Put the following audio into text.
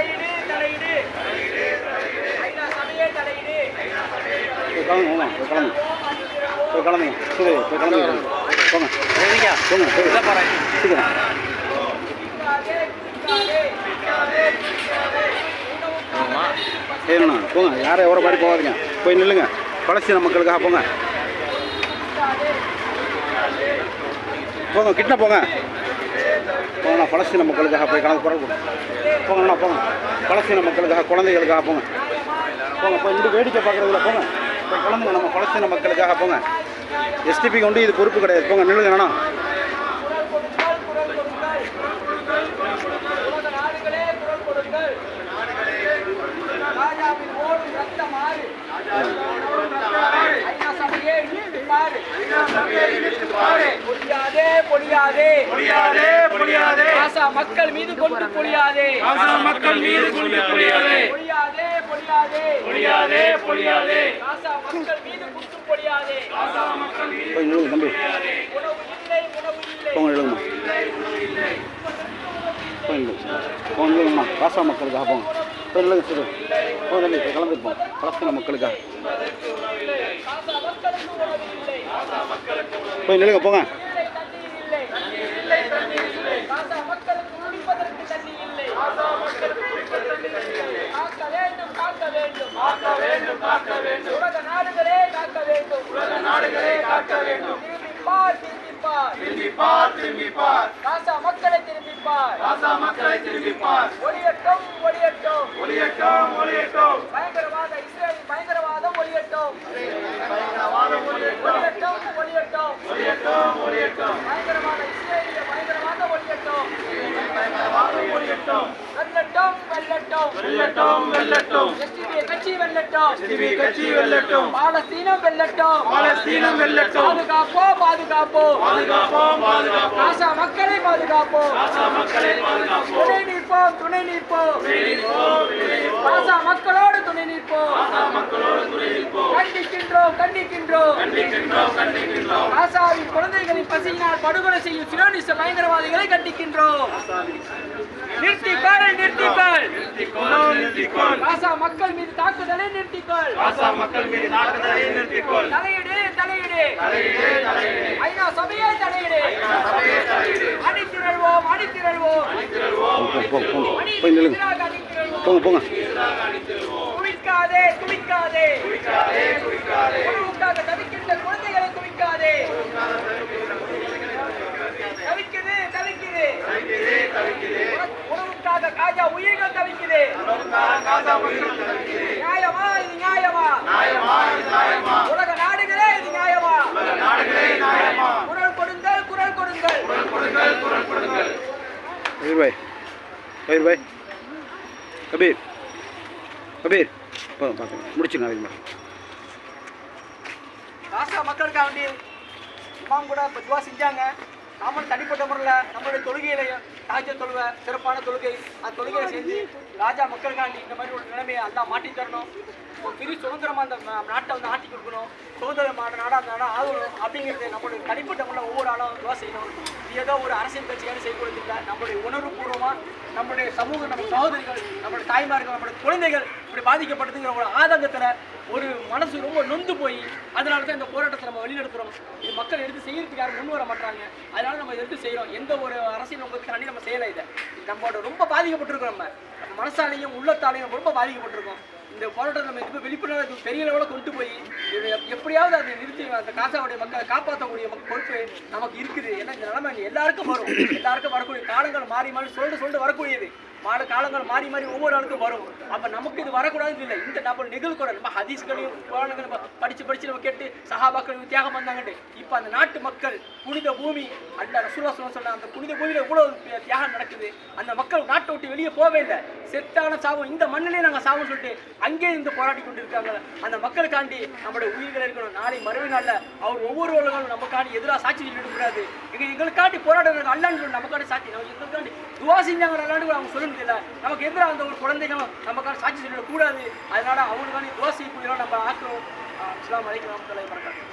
தலையிடு தலையிடு. ஐநா சபையே தலையிடு. போய் கலந்துங்க சரி போய் கலந்து போங்க. போங்க சீக்கிரம் சரிண்ணா போங்க. யாரும் எவரை மாதிரி போகாதீங்க. போய் நில்லுங்க. பலஸ்தீன மக்களுக்காக போங்க. போங்க கிட்ட போங்க. போங்கண்ணா பலஸ்தீன மக்களுக்காக போய் கலந்து குரல் கொடுங்க போங்கண்ணா போங்க. பலஸ்தீன மக்களுக்காக குழந்தைகளுக்காக போங்க. போங்க போய் இப்படி வேடிக்கை பார்க்குறதுல போங்க. இப்போ கலந்துங்க நம்ம பலஸ்தீன மக்களுக்காக போங்க. எஸ்டிபிக்கு கொண்டு இது பொறுப்பு கிடையாது. போங்க நில்லுங்கண்ணா அண்ணா உலக நாடுகளே குரல் கொடுங்கள் ராஜாவின் ஓடும் ரத்தம் ஆறு ஐநா சபையே இழுத்து பாரு பொழியாதே பொழியாதே. முடியாதே முடியாதே ஆசா மக்கள் மீது கொண்டு பொழியாதே. ஆசா மக்கள் மீது குண்டு புரியாதே பொழியாதே பொழியாதே. புரியாதே புரியாதே ஆசா மக்கள் மீது குண்டு பொழியாதே. போய் நில்லுங்க தம்பி. உணவு இல்லை உணவு இல்லை. போங்க நில்லுங்க போங்க நில்லுங்கம்மா. காசா மக்களுக்காக போங்க. போங்க தம்பி போய் கலந்துருப்போம் பலஸ்தீன மக்களுக்காக. ஆசா போய் நில்லுங்க போங்க இல்லை தண்ணீர் இல்லை ஆசா மக்களுக்கு குடிப்பதற்கு தண்ணி இல்லை காக்க வேண்டும் காக்க வேண்டும் காக்க வேண்டும் காக்க வேண்டும் உலக நாடுகளே காக்க வேண்டும் உலக நாடுகளே காக்க வேண்டும் திரும்பிப்பார் திரும்பிப்பார் திரும்பிப்பார் திரும்பிப்பார் காசா மக்களை திரும்பிப்பார் ஆசா மக்களை திரும்பிப்பார் ஒளியட்டும் ஒளியட்டும் ஒளியட்டும் ஒளியட்டும் பயங்கரவாத இஸ்ரேலின் பயங்கரவாதம் ஒளியட்டும் ஒளியட்டும் ஒளியட்டும் ஒளியட்டும் ஒளியட்டும் பயங்கரவாத இஸ்ரேலிய பயங்கரவாதம் ஒளியட்டும் ஒளியட்டும் வெல்லட்டும் வெல்லட்டும் வெல்லட்டும் கட்சி வெல்லட்டும். கட்சி வெல்லட்டும். பாலஸ்தீனம் வெல்லட்டும். பாலஸ்தீனம் வெல்லட்டும். பாதுகாப்போம் பாதுகாப்போம். பாதுகாப்போம் பாதுகாப்போம். ஆசா மக்களை பாதுகாப்போம். ஆசா மக்களை பாதுகாப்போம். துணை நிற்போம் துணை நிற்போம். ஆசா மக்களோடு துணை நிற்போம் கண்டிக்கின்றோம் கண்டிக்கின்றோம். கண்டிக்கின்றோம் கண்டிக்கின்றோம் ஆசாவின் குழந்தைகளின் பசியினால் படுகொலை செய்யும் சிரோனிச பயங்கரவாதிகளை கண்டிக்கின்றோம். நிறுத்திக்கொள் நிறுத்திக்கொள் ஆசா மக்கள் மீது தாக்குதலை நிறுத்திக்கொள் ஆசா மக்கள் மீது தாக்குதலை நிறுத்திக்கொள். தலையிடு தலையிடு. ஐநா சபையே தலையிடு. அணிதிரள்வோம் அணிதிரள்வோம். போங்க போங்க போங்க. அணி போய் நில்லுங்க. போங்க போங்க. குவிக்காதே குவிக்காதே. உணவுக்காக தவிக்கின்ற குழந்தைகளை குவிக்காதே. தவிக்குது தவிக்குது. உணவுக்காக காஜா உயிர்கள் தவிக்குது. நியாயமா இது நியாயமா? உலக நாடுகளே இது நியாயமா? குரல் கொடுங்கள் குரல் கொடுங்கள். கபீர் பாய் கபீர் பாய் கபீர் கபீர். போதும் பார்த்துக்கலாம் முடிச்சுங்க அதுக்கு மேலே. காசா மக்களுக்காக வேண்டி இமாம் கூட இப்போ துவா செஞ்சாங்க. நாமளும் தனிப்பட்ட முறையில் நம்மளுடைய தொழுகையிலையும் ராஜ தொழுவை சிறப்பான தொழுகை அந்த தொழுகையை செஞ்சு ராஜா மக்களுக்காண்டி இந்த மாதிரி ஒரு நிலைமையை எல்லாம் மாட்டி தரணும். ஒரு பெரிய சுதந்திரமாக அந்த நாட்டை வந்து ஆட்டி கொடுக்கணும். சுதந்திரமான நாடாக அந்த நாடாக ஆகணும் அப்படிங்கிறது நம்மளுடைய தனிப்பட்ட முறையில் ஒவ்வொரு ஆளும் துவா செய்யணும். இது ஏதோ ஒரு அரசியல் கட்சிக்கான செய்ய இல்லை நம்மளுடைய உணர்வுபூர்வமாக நம்மளுடைய சமூக நம்ம சகோதரிகள் நம்மளுடைய தாய்மார்கள் நம்மளுடைய குழந்தைகள் இப்படி பாதிக்கப்படுதுங்கிற ஒரு ஆதங்கத்தில் ஒரு மனசு ரொம்ப நொந்து போய் அதனால தான் இந்த போராட்டத்தை நம்ம வெளிநடத்துறோம் இது மக்கள் எடுத்து செய்யறதுக்கு யாரும் முன் வர மாட்டாங்க. அதனால நம்ம இதை எடுத்து செய்கிறோம் எந்த ஒரு அரசியல் நோக்கத்துக்காண்டி நம்ம செய்யலை இதை. நம்மளோட ரொம்ப பாதிக்கப்பட்டிருக்கோம் நம்ம. நம்ம மனசாலையும் உள்ளத்தாலையும் ரொம்ப பாதிக்கப்பட்டிருக்கோம். இந்த போராட்டத்தை நம்ம இப்போ விழிப்புணர்வு பெரிய லெவலில் கொண்டு போய் எப்படியாவது அதை நிறுத்தி அந்த காசாவுடைய மக்களை காப்பாற்றக்கூடிய பொறுப்பு நமக்கு இருக்குது. ஏன்னா இந்த நிலைமை எல்லாருக்கும் வரும். எல்லாருக்கும் வரக்கூடிய காலங்கள் மாறி மாறி சொல்லிட்டு சொல்லிட்டு வரக்கூடியது. மாட காலங்கள் மாறி மாறி ஒவ்வொரு ஆளுக்கும் வரும். அப்ப நமக்கு இது வரக்கூடாதுன்னு இல்லை. இந்த நம்ம நிகழ்கூட நம்ம ஹதீஸ்களையும் புராணங்களையும் நம்ம படிச்சு படிச்சு நம்ம கேட்டு சஹாபாக்கள் தியாகம் பண்ணாங்கட்டு இப்ப அந்த நாட்டு மக்கள் புனித பூமி அந்த ரசூலா சொன்ன அந்த புனித பூமியில இவ்வளோ தியாகம் நடக்குது? அந்த மக்கள் நாட்டை விட்டு வெளியே போவே இல்லை. செத்தான சாவும் இந்த மண்ணிலே நாங்க சாவும் சொல்லிட்டு அங்கேயே இருந்து போராடி கொண்டு இருக்காங்க அந்த மக்களுக்காண்டி நம்மளுடைய உயிர்கள் இருக்கணும். நாளை மறுமை நாளில் அவர் ஒவ்வொரு உலகம் நமக்காண்டி எதிராக சாட்சி சொல்லிட்டு கூடாது எங்களுக்காண்டி போராடுறது அல்லான்னு சொல்லி நமக்காண்டி சாட்சி நம்ம எங்களுக்காண்டி துவா செஞ்சாங்க அல்லாண்டு அவங்க சொல்லணும் முடியல நமக்கு எதிராக அந்த ஒரு குழந்தைகளும் நமக்கான சாட்சி சொல்லிடக்கூடாது அதனால அவங்களுக்கான துவா செய்யக்கூடிய நம்ம ஆக்கிறோம் அஸ்லாம் வலைக்கம் வரமத்துல்லாஹி வரகாத்துஹு